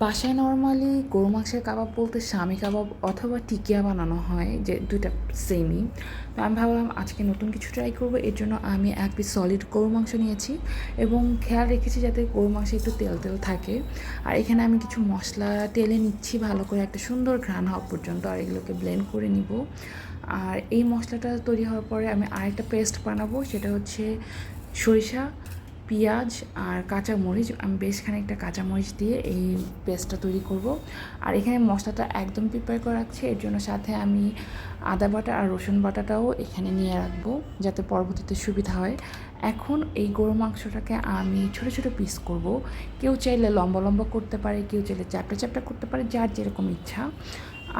বাসায় নর্মালি গরু মাংসের কাবাব বলতে স্বামী কাবাব অথবা টিকিয়া বানানো হয়, যে দুইটা সেমই তো আমি ভাবলাম আজকে নতুন কিছু ট্রাই করব, এর জন্য আমি এক পিস সলিড গরু মাংস নিয়েছি এবং খেয়াল রেখেছি যাতে গরু মাংসে একটু তেল তেল থাকে। আর এখানে আমি কিছু মশলা, তেলে নিচ্ছি ভালো করে একটা সুন্দর ঘ্রাণ হওয়া পর্যন্ত আর এগুলোকে ব্লেন্ড করে নিব। আর এই মশলাটা তৈরি হওয়ার পরে আমি আরেকটা পেস্ট বানাবো, সেটা হচ্ছে সরিষা পেঁয়াজ আর কাঁচা মরিচ, আমি বেশ খানিকটা কাঁচা মরিচ দিয়ে এই পেস্টটা তৈরি করব। আর এখানে মশলাটা একদম প্রিপেয়ার করে রাখছি, এর জন্য সাথে আমি আদা বাটা আর রসুন বাটাটাও এখানে নিয়ে রাখব, যাতে পরবর্তীতে সুবিধা হয়। এখন এই গরু মাংসটাকে আমি ছোটো ছোটো পিস করব। কেউ চাইলে লম্বা লম্বা করতে পারে, কেউ চাইলে চ্যাপটা চ্যাপটা করতে পারে, যার যেরকম ইচ্ছা।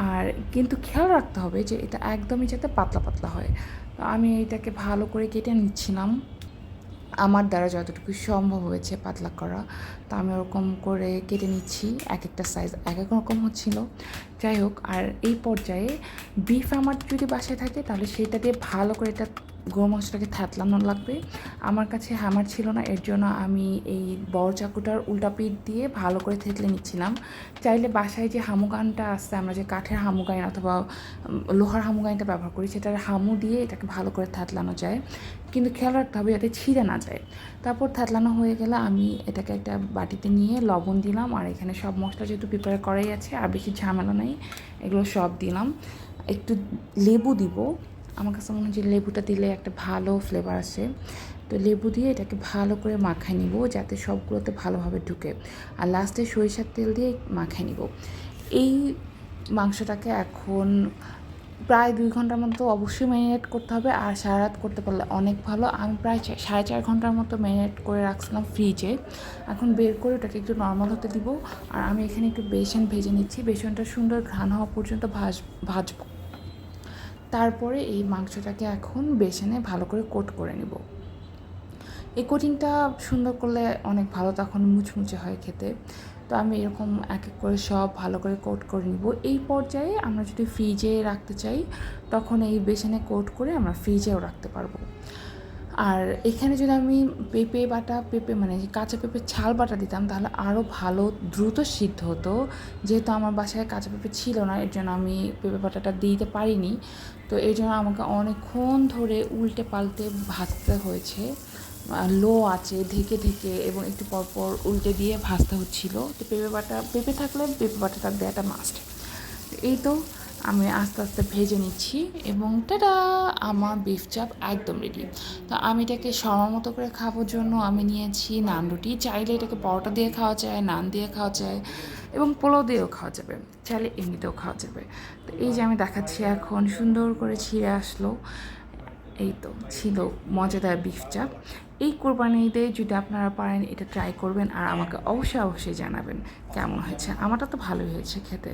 আর কিন্তু খেয়াল রাখতে হবে যে এটা একদমই যাতে পাতলা পাতলা হয়। তো আমি এটাকে ভালো করে কেটে নিচ্ছিলাম। আমার দ্বারা যতটুকু সম্ভব হয়েছে পাতলা করা। তা আমি ওরকম করে কেটে নিচ্ছি, এক একটা সাইজ এক এক রকম হচ্ছিল। যাই হোক, আর এই পর্যায়ে বিফ আমার যদি বাসায় থাকে, তাহলে সেটা দিয়ে ভালো করে এটা গরু মাংসটাকে থ্যাতলানো লাগবে। আমার কাছে হ্যামার ছিল না, এর জন্য আমি এই বড় চাকুটার উল্টা পিঠ দিয়ে ভালো করে থেতলে নিচ্ছিলাম। চাইলে বাসায় যে হামুগানটা আসছে আমরা যে কাঠের হামুগাইন অথবা লোহার হামুগাইনটা ব্যবহার করি, সেটার হামু দিয়ে এটাকে ভালো করে থাতলানো যায়। কিন্তু খেয়াল রাখতে হবে যাতে ছিঁড়ে না যায়। তারপর থাতলানো হয়ে গেলে আমি এটাকে একটা বাটিতে নিয়ে লবণ দিলাম, আর এখানে সব মশলা যেহেতু প্রিপেয়ার করাই আছে, আর বেশি ঝামেলা নেই। এগুলো সব দিলাম। একটু লেবু দিব। আমার কাছে মনে হয় যে লেবুটা দিলে একটা ভালো ফ্লেভার আসে। তো লেবু দিয়ে এটাকে ভালো করে মাখায় নিব যাতে সবগুলোতে ভালোভাবে ঢুকে। আর লাস্টে সরিষার তেল দিয়ে মাখায় নিব। এই মাংসটাকে এখন প্রায় দুই ঘণ্টার মতো অবশ্যই ম্যারিনেট করতে হবে আর সারা রাত করতে পারলে অনেক ভালো। আমি প্রায় সাড়ে চার ঘণ্টার মতো ম্যারিনেট করে রাখছিলাম ফ্রিজে এখন বের করে ওটাকে একটু নর্মাল হতে দিব। আর আমি এখানে একটু বেসন ভেজে নিচ্ছি। বেসনটা সুন্দর ঘ্রাণ হওয়া পর্যন্ত ভাজ ভাজব। তারপরে এই মাংসটাকে এখন বেসনে ভালো করে কোট করে নিব। এই কোটিংটা সুন্দর করলে অনেক ভালো, তখন মুচমুচে হয় খেতে। তো আমি এরকম এক এক করে সব ভালো করে কোট করে নিব। এই পর্যায়ে আমরা যদি ফ্রিজে রাখতে চাই, তখন এই বেসনে কোট করে আমরা ফ্রিজেও রাখতে পারব। আর এখানে যদি আমি পেঁপে বাটা, পেঁপে মানে কাঁচা পেঁপে ছাল বাটা দিতাম, তাহলে আরও ভালো দ্রুত সিদ্ধ হতো। যেহেতু আমার বাসায় কাঁচা পেঁপে ছিল না, এর জন্য আমি পেঁপে বাটাটা দিতে পারিনি। তো এই জন্য আমাকে অনেকক্ষণ ধরে উল্টে পাল্টে ভাজতে হয়েছে। লো আছে ঢেকে ঢেকে এবং একটু পরপর উল্টে দিয়ে ভাজতে হচ্ছিল। তো পেঁপে বাটা, পেঁপে থাকলে পেঁপে বাটাটা দেওয়াটা মাস্ট এই তো আমি আস্তে আস্তে ভেজে নিচ্ছি এবং টাটা! আমার বিফ চাপ একদম রেডি তো আমি এটাকে সময় মতো করে খাওয়ার জন্য আমি নিয়েছি নান রুটি। চাইলে এটাকে পরোটা দিয়ে খাওয়া যায়, নান দিয়ে খাওয়া যায় এবং পোলো দিয়েও খাওয়া যাবে। চাইলে এমনিতেও খাওয়া যাবে। তো এই যে আমি দেখাচ্ছি, এখন সুন্দর করে ছিঁড়ে আসলো। এই তো ছিল মজাদার বিফ চাপ এই কোরবানি কোরবানিতে যদি আপনারা পারেন, এটা ট্রাই করবেন আর আমাকে অবশ্যই অবশ্যই জানাবেন কেমন হয়েছে। আমারটা তো ভালোই হয়েছে খেতে।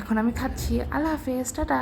এখন আমি খাচ্ছি। আল্লাহ হাফেজ। টাটা।